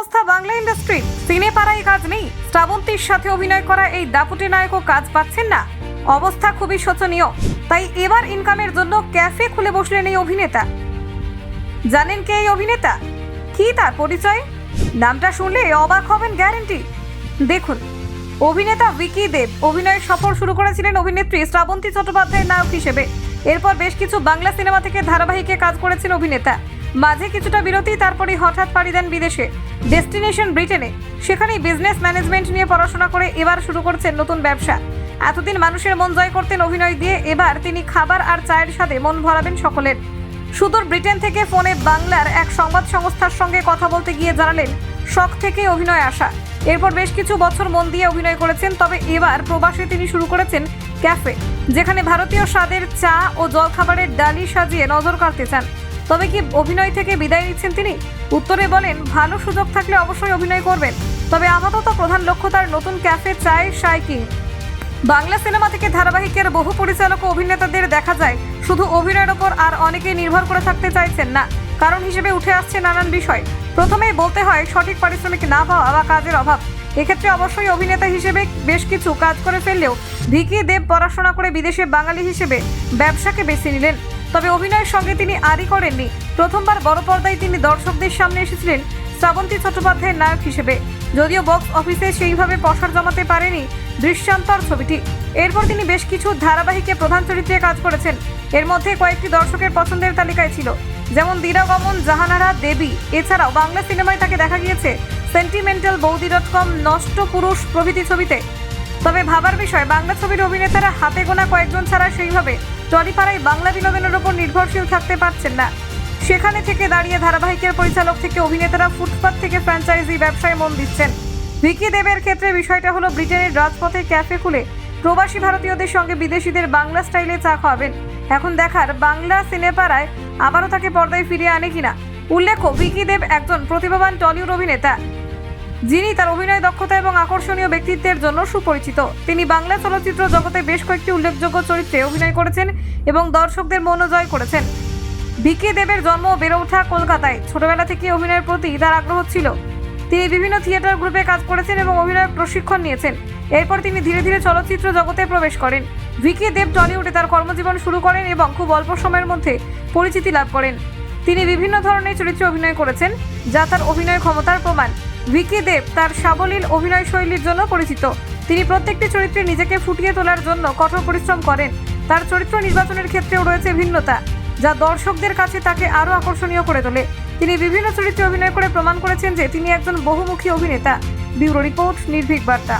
অবস্থা বাংলা ইন্ডাস্ট্রি। সিনে পাড়ায় কাজ নেই। শ্রাবন্তীর সাথে অভিনয় করা এই দাপুটে নায়কও কাজ পাচ্ছেন না। অবস্থা খুবই শোচনীয়। তাই এবার ইনকামের জন্য ক্যাফে খুলে বসলেন এই অভিনেতা। জানেন কে এই অভিনেতা? কি তার পরিচয়? নামটা শুনলে অবাক হবেন গ্যারেন্টি দেখুন, অভিনেতা ভিকি দেব অভিনয়ের সফর শুরু করেছিলেন অভিনেত্রী শ্রাবন্তী চট্টোপাধ্যায়ের নায়ক হিসেবে। এরপর বেশ কিছু বাংলা সিনেমা থেকে ধারাবাহিকে কাজ করেছেন অভিনেতা। মাঝে কিছুটা বিরতি তারপরে হঠাৎ পাড়ি দেন বিদেশে। ডেস্টিনেশন ব্রিটেনে। সেখানেই বিজনেস ম্যানেজমেন্ট নিয়ে পড়াশোনা করে এবার শুরু করছেন নতুন ব্যবসা। এতদিন মানুষের মন জয় করতেন অভিনয় দিয়ে, এবার তিনি খাবার আর চায়ের সাথে মন ভরাবেন সকলের। সুদূর ব্রিটেন থেকে ফোনে বাংলার এক সংবাদ সংস্থার সঙ্গে কথা বলতে গিয়ে জানালেন, শখ থেকে অভিনয় আসা। এরপর বেশ কিছু বছর মন দিয়ে অভিনয় করেছেন, তবে এবার প্রবাসে তিনি শুরু করেছেন ক্যাফে, যেখানে ভারতীয় স্বাদের চা ও জলখাবারের ডালি সাজিয়ে নজর কাড়তে চান। তবে কি অভিনয় থেকে বিদায় নিচ্ছেন তিনি? উত্তরে বলেন, ভালো সুযোগ থাকলে অবশ্যই অভিনয় করবেন। তবে আপাতত প্রধান লক্ষ্য তার নতুন ক্যাফে চায় শাইকিং বাংলা সিনেমা থেকে ধারাবাহিকের বহু পরিচালক ও অভিনেতাদের দেখা যায়, শুধু অভিনয়ের ওপর আর অনেকেই নির্ভর করে থাকতে চাইছেন না। কারণ হিসেবে উঠে আসছে নানান বিষয়। প্রথমেই বলতে হয়, সঠিক পারিশ্রমিক না পাওয়া বা কাজের অভাব। এক্ষেত্রে অবশ্যই অভিনেতা হিসেবে বেশ কিছু কাজ করে ফেললেও ভিকি দেব পড়াশোনা করে বিদেশে বাঙালি হিসেবে ব্যবসাকে বেছে নিলেন। তবে অভিনয়ের সঙ্গে তিনি আরই করেননি। প্রথমবার বড় পর্দায় তিনি দর্শকদের সামনে এসেছিলেন শ্রাবন্তী চট্টোপাধ্যায়ের নায়ক হিসেবে। যদিও বক্স অফিসে সেইভাবে পসার জমাতে পারেনি দৃশ্যান্তর ছবিটি। এরপর তিনি বেশ কিছু ধারাবাহিকে প্রধান চরিত্রে কাজ করেছেন। এর মধ্যে কয়েকটি দর্শকের পছন্দের তালিকায় ছিল, যেমন দিরাগমন জাহানারা, দেবী। এছাড়াও বাংলা সিনেমায় তাকে দেখা গিয়েছে সেন্টিমেন্টাল বৌদি ডট কম নষ্ট পুরুষ প্রভৃতি ছবিতে। তবে ভাবার বিষয়, বাংলা ছবির অভিনেতারা হাতে গোনা কয়েকজন ছাড়া সেইভাবে টলিপাড়ায় বাংলা বিনোদনের উপর নির্ভরশীল থাকতে পারছেন না। সেখানে থেকে দাঁড়িয়ে ধারাবাহিকের পরিচালক থেকে অভিনেতারা ফুটপাত থেকে ফ্র্যাঞ্চাইজি ব্যবসায় মন দিচ্ছেন। ভিকি দেবের ক্ষেত্রে বিষয়টা হলো ব্রিটেনের রাজপথে ক্যাফে খুলে প্রবাসী ভারতীয়দের সঙ্গে বিদেশিদের বাংলা স্টাইলে চা খাওয়াবেন। এখন দেখার বাংলা সিনেপাড়ায় আবারও তাকে পর্দায় ফিরিয়ে আনে কিনা। উল্লেখ্য, ভিকি দেব একজন প্রতিভাবান টলিউড অভিনেতা। যিনি তার অভিনয় দক্ষতা এবং আকর্ষণীয় ব্যক্তিত্বের জন্য সুপরিচিত। তিনি বাংলা চলচ্চিত্র জগতে বেশ কয়েকটি উল্লেখযোগ্য চরিত্রে অভিনয় করেছেন এবং দর্শকদের মনোজয় জয় করেছেন। বিকে দেবের জন্ম বেড়ে ওঠা কলকাতায়। ছোটবেলা থেকে অভিনয়ের প্রতি তার আগ্রহ ছিল। তিনি বিভিন্ন থিয়েটার গ্রুপে কাজ করেছেন এবং অভিনয়ের প্রশিক্ষণ নিয়েছেন। এরপর তিনি ধীরে ধীরে চলচ্চিত্র জগতে প্রবেশ করেন। ভিকি দেব টলিউডে তার কর্মজীবন শুরু করেন এবং খুব অল্প সময়ের মধ্যে পরিচিতি লাভ করেন। তিনি বিভিন্ন ধরনের চরিত্রে অভিনয় করেছেন, যা তার অভিনয় ক্ষমতার প্রমাণ। ভিকি দেব তার সাবলীল অভিনয় শৈলীর জন্য পরিচিত। তিনি প্রত্যেকটি চরিত্রে নিজেকে ফুটিয়ে তোলার জন্য কঠোর পরিশ্রম করেন। তার চরিত্র নির্বাচনের ক্ষেত্রেও রয়েছে ভিন্নতা, যা দর্শকদের কাছে তাকে আরও আকর্ষণীয় করে তোলে। তিনি বিভিন্ন চরিত্রে অভিনয় করে প্রমাণ করেছেন যে তিনি একজন বহুমুখী অভিনেতা। ব্যুরো রিপোর্ট, নির্ভীক বার্তা।